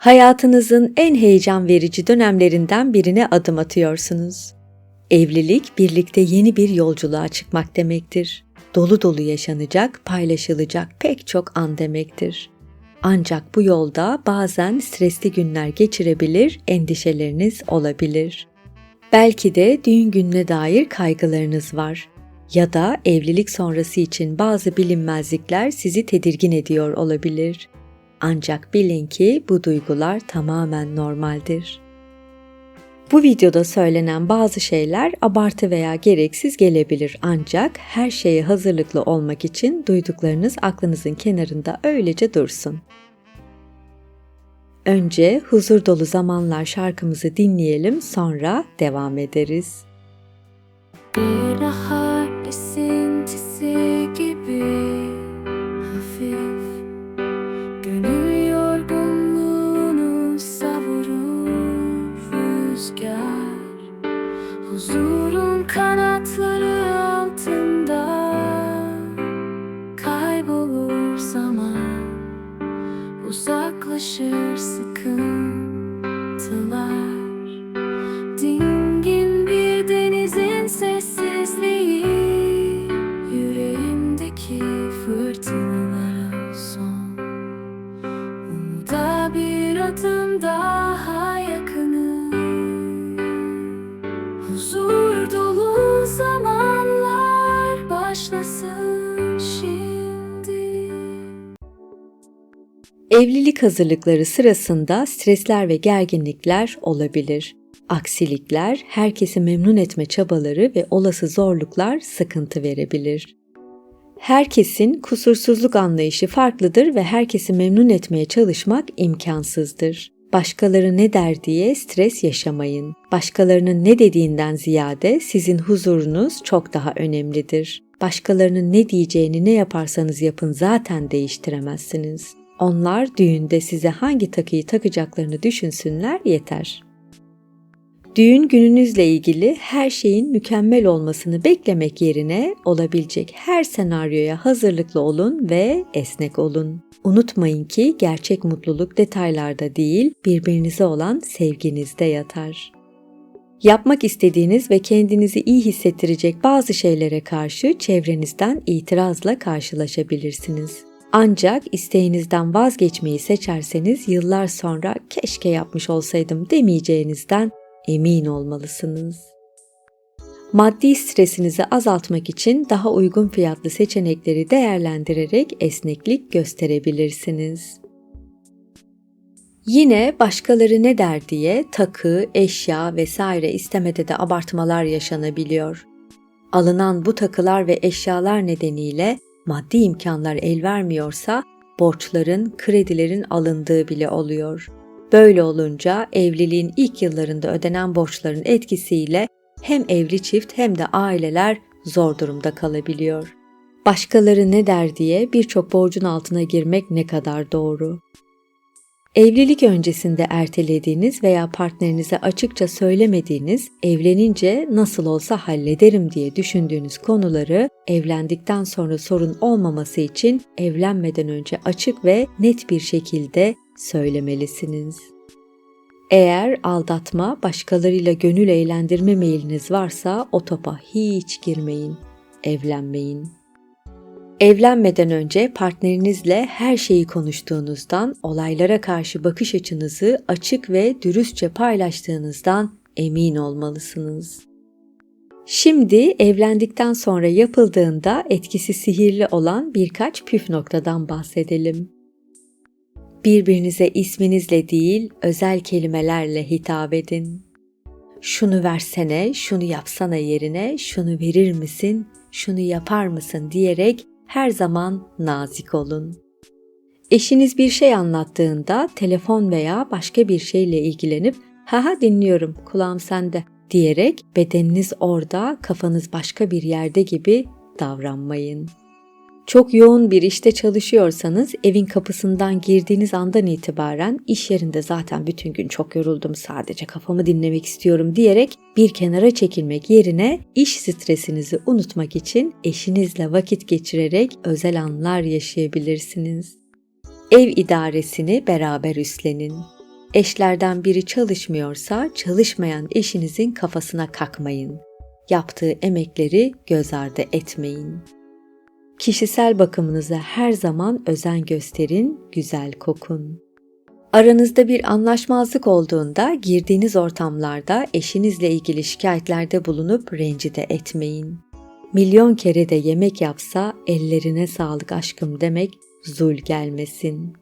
Hayatınızın en heyecan verici dönemlerinden birine adım atıyorsunuz. Evlilik birlikte yeni bir yolculuğa çıkmak demektir. Dolu dolu yaşanacak, paylaşılacak pek çok an demektir. Ancak bu yolda bazen stresli günler geçirebilir, endişeleriniz olabilir. Belki de düğün gününe dair kaygılarınız var ya da evlilik sonrası için bazı bilinmezlikler sizi tedirgin ediyor olabilir. Ancak bilin ki bu duygular tamamen normaldir. Bu videoda söylenen bazı şeyler abartı veya gereksiz gelebilir ancak her şeye hazırlıklı olmak için duyduklarınız aklınızın kenarında öylece dursun. Önce huzur dolu zamanlar şarkımızı dinleyelim sonra devam ederiz. Bir bahar adım daha yakınım Huzur dolu zamanlar başlasın şimdi Evlilik hazırlıkları sırasında stresler ve gerginlikler olabilir. Aksilikler, herkesi memnun etme çabaları ve olası zorluklar sıkıntı verebilir. Herkesin kusursuzluk anlayışı farklıdır ve herkesi memnun etmeye çalışmak imkansızdır. Başkaları ne der diye stres yaşamayın. Başkalarının ne dediğinden ziyade sizin huzurunuz çok daha önemlidir. Başkalarının ne diyeceğini ne yaparsanız yapın zaten değiştiremezsiniz. Onlar düğünde size hangi takıyı takacaklarını düşünsünler yeter. Düğün gününüzle ilgili her şeyin mükemmel olmasını beklemek yerine olabilecek her senaryoya hazırlıklı olun ve esnek olun. Unutmayın ki gerçek mutluluk detaylarda değil, birbirinize olan sevginizde yatar. Yapmak istediğiniz ve kendinizi iyi hissettirecek bazı şeylere karşı çevrenizden itirazla karşılaşabilirsiniz. Ancak isteğinizden vazgeçmeyi seçerseniz yıllar sonra keşke yapmış olsaydım demeyeceğinizden emin olmalısınız. Maddi stresinizi azaltmak için daha uygun fiyatlı seçenekleri değerlendirerek esneklik gösterebilirsiniz. Yine başkaları ne der diye takı, eşya vesaire istemede de abartmalar yaşanabiliyor. Alınan bu takılar ve eşyalar nedeniyle maddi imkanlar el vermiyorsa borçların, kredilerin alındığı bile oluyor. Böyle olunca evliliğin ilk yıllarında ödenen borçların etkisiyle hem evli çift hem de aileler zor durumda kalabiliyor. Başkaları ne der diye birçok borcun altına girmek ne kadar doğru. Evlilik öncesinde ertelediğiniz veya partnerinize açıkça söylemediğiniz, evlenince nasıl olsa hallederim diye düşündüğünüz konuları evlendikten sonra sorun olmaması için evlenmeden önce açık ve net bir şekilde söylemelisiniz. Eğer aldatma, başkalarıyla gönül eğlendirme meyliniz varsa o topa hiç girmeyin, evlenmeyin. Evlenmeden önce partnerinizle her şeyi konuştuğunuzdan, olaylara karşı bakış açınızı açık ve dürüstçe paylaştığınızdan emin olmalısınız. Şimdi evlendikten sonra yapıldığında etkisi sihirli olan birkaç püf noktadan bahsedelim. Birbirinize isminizle değil, özel kelimelerle hitap edin. Şunu versene, şunu yapsana yerine, şunu verir misin, şunu yapar mısın diyerek her zaman nazik olun. Eşiniz bir şey anlattığında telefon veya başka bir şeyle ilgilenip haha dinliyorum kulağım sende diyerek bedeniniz orada kafanız başka bir yerde gibi davranmayın. Çok yoğun bir işte çalışıyorsanız evin kapısından girdiğiniz andan itibaren iş yerinde zaten bütün gün çok yoruldum sadece kafamı dinlemek istiyorum diyerek bir kenara çekilmek yerine iş stresinizi unutmak için eşinizle vakit geçirerek özel anlar yaşayabilirsiniz. Ev idaresini beraber üstlenin. Eşlerden biri çalışmıyorsa çalışmayan eşinizin kafasına kakmayın. Yaptığı emekleri göz ardı etmeyin. Kişisel bakımınıza her zaman özen gösterin, güzel kokun. Aranızda bir anlaşmazlık olduğunda girdiğiniz ortamlarda eşinizle ilgili şikayetlerde bulunup rencide etmeyin. Milyon kere de yemek yapsa ellerine sağlık aşkım demek zul gelmesin.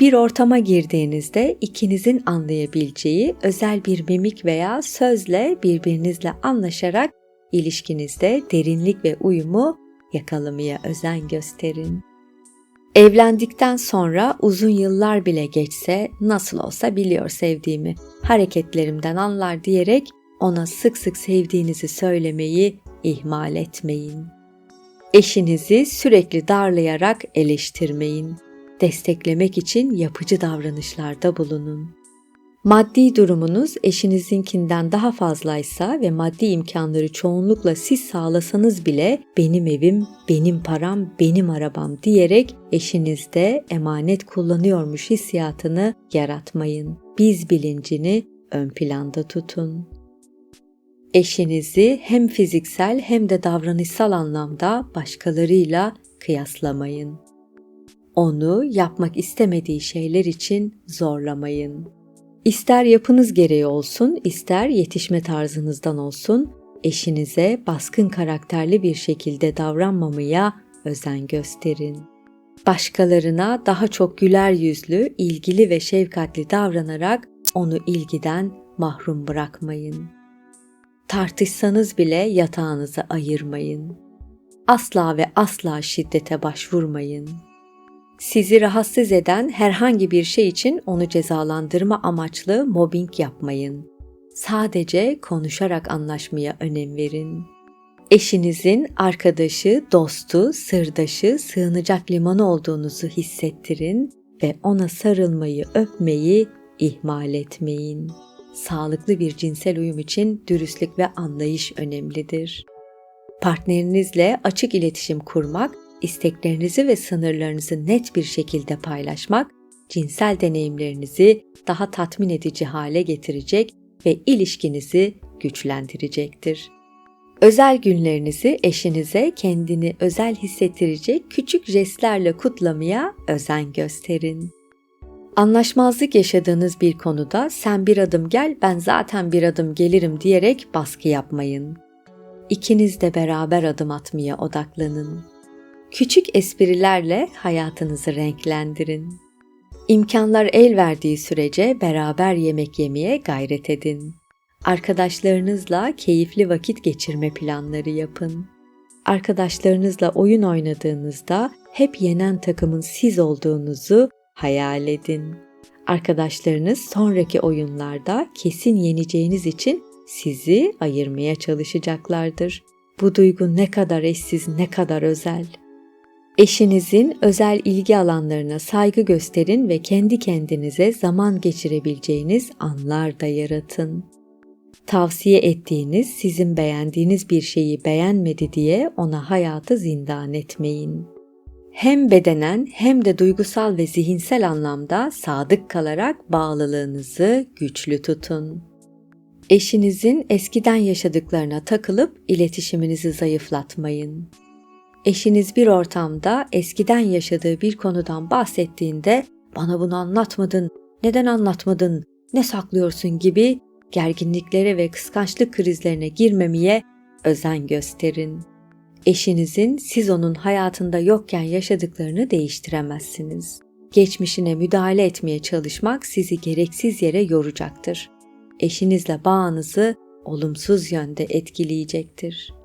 Bir ortama girdiğinizde ikinizin anlayabileceği özel bir mimik veya sözle birbirinizle anlaşarak ilişkinizde derinlik ve uyumu yakalamaya özen gösterin. Evlendikten sonra uzun yıllar bile geçse nasıl olsa biliyor sevdiğimi, hareketlerimden anlar diyerek ona sık sık sevdiğinizi söylemeyi ihmal etmeyin. Eşinizi sürekli darlayarak eleştirmeyin. Desteklemek için yapıcı davranışlarda bulunun. Maddi durumunuz eşinizinkinden daha fazlaysa ve maddi imkanları çoğunlukla siz sağlasanız bile benim evim, benim param, benim arabam diyerek eşinizde emanet kullanıyormuş hissiyatını yaratmayın. Biz bilincini ön planda tutun. Eşinizi hem fiziksel hem de davranışsal anlamda başkalarıyla kıyaslamayın. Onu yapmak istemediği şeyler için zorlamayın. İster yapınız gereği olsun, ister yetişme tarzınızdan olsun, eşinize baskın karakterli bir şekilde davranmamaya özen gösterin. Başkalarına daha çok güler yüzlü, ilgili ve şefkatli davranarak onu ilgiden mahrum bırakmayın. Tartışsanız bile yatağınızı ayırmayın. Asla ve asla şiddete başvurmayın. Sizi rahatsız eden herhangi bir şey için onu cezalandırma amaçlı mobbing yapmayın. Sadece konuşarak anlaşmaya önem verin. Eşinizin arkadaşı, dostu, sırdaşı, sığınacak limanı olduğunuzu hissettirin ve ona sarılmayı, öpmeyi ihmal etmeyin. Sağlıklı bir cinsel uyum için dürüstlük ve anlayış önemlidir. Partnerinizle açık iletişim kurmak isteklerinizi ve sınırlarınızı net bir şekilde paylaşmak, cinsel deneyimlerinizi daha tatmin edici hale getirecek ve ilişkinizi güçlendirecektir. Özel günlerinizi eşinize kendini özel hissettirecek küçük jestlerle kutlamaya özen gösterin. Anlaşmazlık yaşadığınız bir konuda sen bir adım gel ben zaten bir adım gelirim diyerek baskı yapmayın. İkiniz de beraber adım atmaya odaklanın. Küçük esprilerle hayatınızı renklendirin. İmkanlar el verdiği sürece beraber yemek yemeye gayret edin. Arkadaşlarınızla keyifli vakit geçirme planları yapın. Arkadaşlarınızla oyun oynadığınızda hep yenen takımın siz olduğunuzu hayal edin. Arkadaşlarınız sonraki oyunlarda kesin yeneceğiniz için sizi ayırmaya çalışacaklardır. Bu duygu ne kadar eşsiz, ne kadar özel. Eşinizin özel ilgi alanlarına saygı gösterin ve kendi kendinize zaman geçirebileceğiniz anlar da yaratın. Tavsiye ettiğiniz, sizin beğendiğiniz bir şeyi beğenmedi diye ona hayatı zindan etmeyin. Hem bedenen hem de duygusal ve zihinsel anlamda sadık kalarak bağlılığınızı güçlü tutun. Eşinizin eskiden yaşadıklarına takılıp iletişiminizi zayıflatmayın. Eşiniz bir ortamda eskiden yaşadığı bir konudan bahsettiğinde bana bunu anlatmadın, neden anlatmadın, ne saklıyorsun gibi gerginliklere ve kıskançlık krizlerine girmemeye özen gösterin. Eşinizin siz onun hayatında yokken yaşadıklarını değiştiremezsiniz. Geçmişine müdahale etmeye çalışmak sizi gereksiz yere yoracaktır. Eşinizle bağınızı olumsuz yönde etkileyecektir.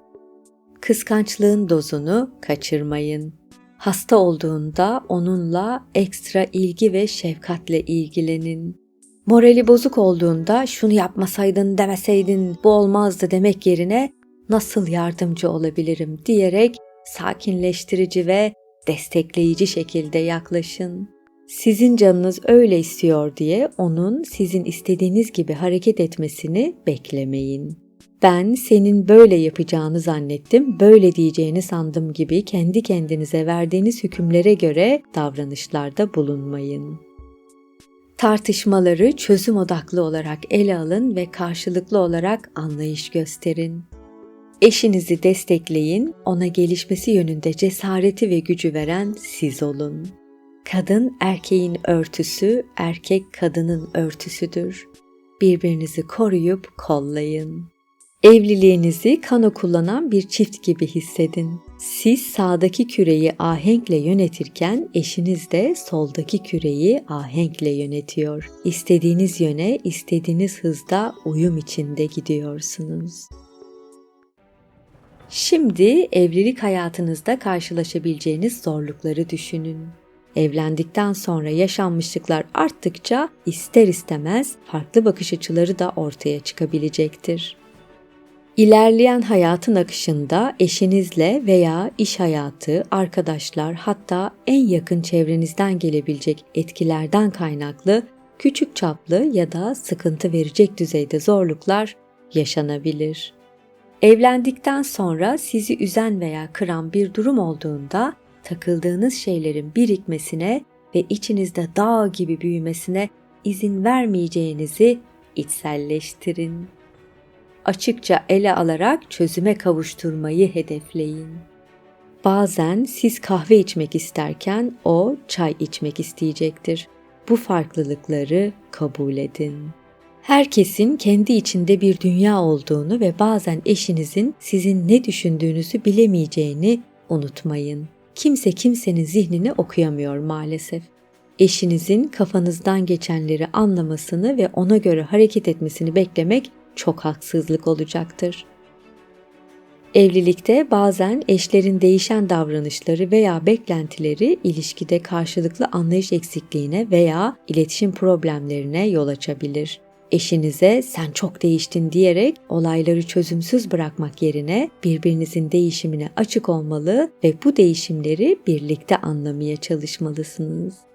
Kıskançlığın dozunu kaçırmayın. Hasta olduğunda onunla ekstra ilgi ve şefkatle ilgilenin. Morali bozuk olduğunda şunu yapmasaydın demeseydin bu olmazdı demek yerine nasıl yardımcı olabilirim diyerek sakinleştirici ve destekleyici şekilde yaklaşın. Sizin canınız öyle istiyor diye onun sizin istediğiniz gibi hareket etmesini beklemeyin. Ben senin böyle yapacağını zannettim, böyle diyeceğini sandım gibi kendi kendinize verdiğiniz hükümlere göre davranışlarda bulunmayın. Tartışmaları çözüm odaklı olarak ele alın ve karşılıklı olarak anlayış gösterin. Eşinizi destekleyin, ona gelişmesi yönünde cesareti ve gücü veren siz olun. Kadın erkeğin örtüsü, erkek kadının örtüsüdür. Birbirinizi koruyup kollayın. Evliliğinizi kano kullanan bir çift gibi hissedin. Siz sağdaki küreyi ahenkle yönetirken eşiniz de soldaki küreyi ahenkle yönetiyor. İstediğiniz yöne, istediğiniz hızda uyum içinde gidiyorsunuz. Şimdi evlilik hayatınızda karşılaşabileceğiniz zorlukları düşünün. Evlendikten sonra yaşanmışlıklar arttıkça ister istemez farklı bakış açıları da ortaya çıkabilecektir. İlerleyen hayatın akışında eşinizle veya iş hayatı, arkadaşlar hatta en yakın çevrenizden gelebilecek etkilerden kaynaklı küçük çaplı ya da sıkıntı verecek düzeyde zorluklar yaşanabilir. Evlendikten sonra sizi üzen veya kıran bir durum olduğunda takıldığınız şeylerin birikmesine ve içinizde dağ gibi büyümesine izin vermeyeceğinizi içselleştirin. Açıkça ele alarak çözüme kavuşturmayı hedefleyin. Bazen siz kahve içmek isterken o çay içmek isteyecektir. Bu farklılıkları kabul edin. Herkesin kendi içinde bir dünya olduğunu ve bazen eşinizin sizin ne düşündüğünüzü bilemeyeceğini unutmayın. Kimse kimsenin zihnini okuyamıyor maalesef. Eşinizin kafanızdan geçenleri anlamasını ve ona göre hareket etmesini beklemek çok haksızlık olacaktır. Evlilikte bazen eşlerin değişen davranışları veya beklentileri ilişkide karşılıklı anlayış eksikliğine veya iletişim problemlerine yol açabilir. Eşinize sen çok değiştin diyerek olayları çözümsüz bırakmak yerine birbirinizin değişimine açık olmalı ve bu değişimleri birlikte anlamaya çalışmalısınız.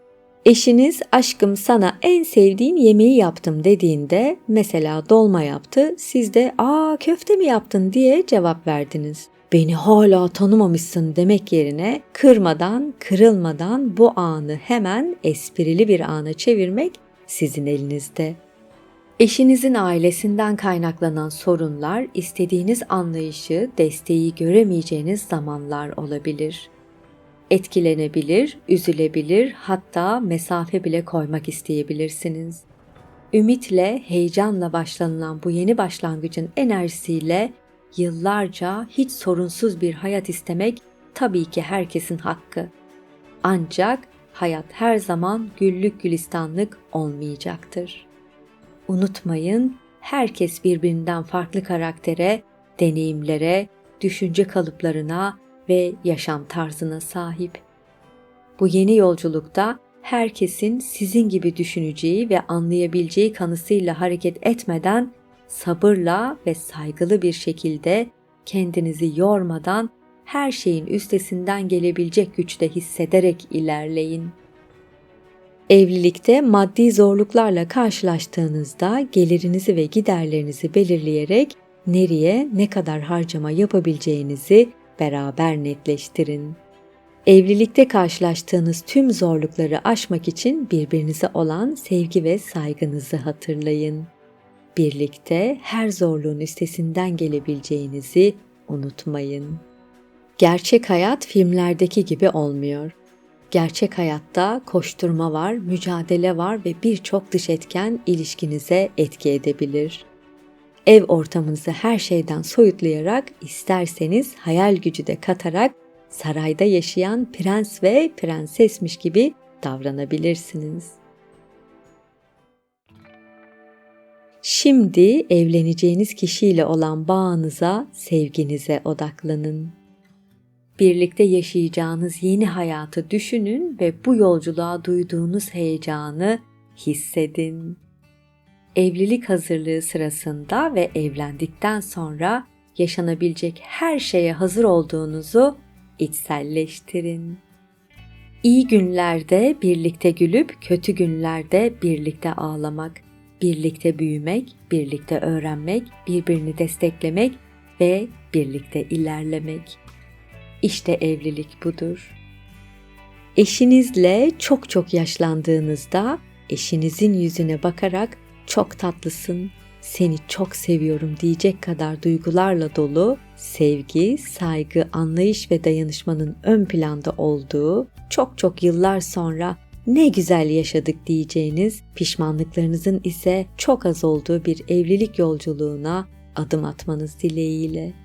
Eşiniz aşkım sana en sevdiğin yemeği yaptım dediğinde mesela dolma yaptı siz de aa köfte mi yaptın diye cevap verdiniz. Beni hala tanımamışsın demek yerine kırmadan, kırılmadan bu anı hemen esprili bir ana çevirmek sizin elinizde. Eşinizin ailesinden kaynaklanan sorunlar, istediğiniz anlayışı, desteği göremeyeceğiniz zamanlar olabilir. Etkilenebilir, üzülebilir, hatta mesafe bile koymak isteyebilirsiniz. Ümitle, heyecanla başlanılan bu yeni başlangıcın enerjisiyle yıllarca hiç sorunsuz bir hayat istemek tabii ki herkesin hakkı. Ancak hayat her zaman güllük gülistanlık olmayacaktır. Unutmayın, herkes birbirinden farklı karaktere, deneyimlere, düşünce kalıplarına ve yaşam tarzına sahip. Bu yeni yolculukta herkesin sizin gibi düşüneceği ve anlayabileceği kanısıyla hareket etmeden sabırla ve saygılı bir şekilde kendinizi yormadan her şeyin üstesinden gelebilecek güçte hissederek ilerleyin. Evlilikte maddi zorluklarla karşılaştığınızda gelirinizi ve giderlerinizi belirleyerek nereye ne kadar harcama yapabileceğinizi beraber netleştirin. Evlilikte karşılaştığınız tüm zorlukları aşmak için birbirinize olan sevgi ve saygınızı hatırlayın. Birlikte her zorluğun üstesinden gelebileceğinizi unutmayın. Gerçek hayat filmlerdeki gibi olmuyor. Gerçek hayatta koşturma var, mücadele var ve birçok dış etken ilişkinize etki edebilir. Ev ortamınızı her şeyden soyutlayarak isterseniz hayal gücü de katarak sarayda yaşayan prens ve prensesmiş gibi davranabilirsiniz. Şimdi evleneceğiniz kişiyle olan bağınıza, sevginize odaklanın. Birlikte yaşayacağınız yeni hayatı düşünün ve bu yolculuğa duyduğunuz heyecanı hissedin. Evlilik hazırlığı sırasında ve evlendikten sonra yaşanabilecek her şeye hazır olduğunuzu içselleştirin. İyi günlerde birlikte gülüp kötü günlerde birlikte ağlamak, birlikte büyümek, birlikte öğrenmek, birbirini desteklemek ve birlikte ilerlemek. İşte evlilik budur. Eşinizle çok çok yaşlandığınızda eşinizin yüzüne bakarak çok tatlısın, seni çok seviyorum diyecek kadar duygularla dolu, sevgi, saygı, anlayış ve dayanışmanın ön planda olduğu, çok çok yıllar sonra ne güzel yaşadık diyeceğiniz, pişmanlıklarınızın ise çok az olduğu bir evlilik yolculuğuna adım atmanız dileğiyle.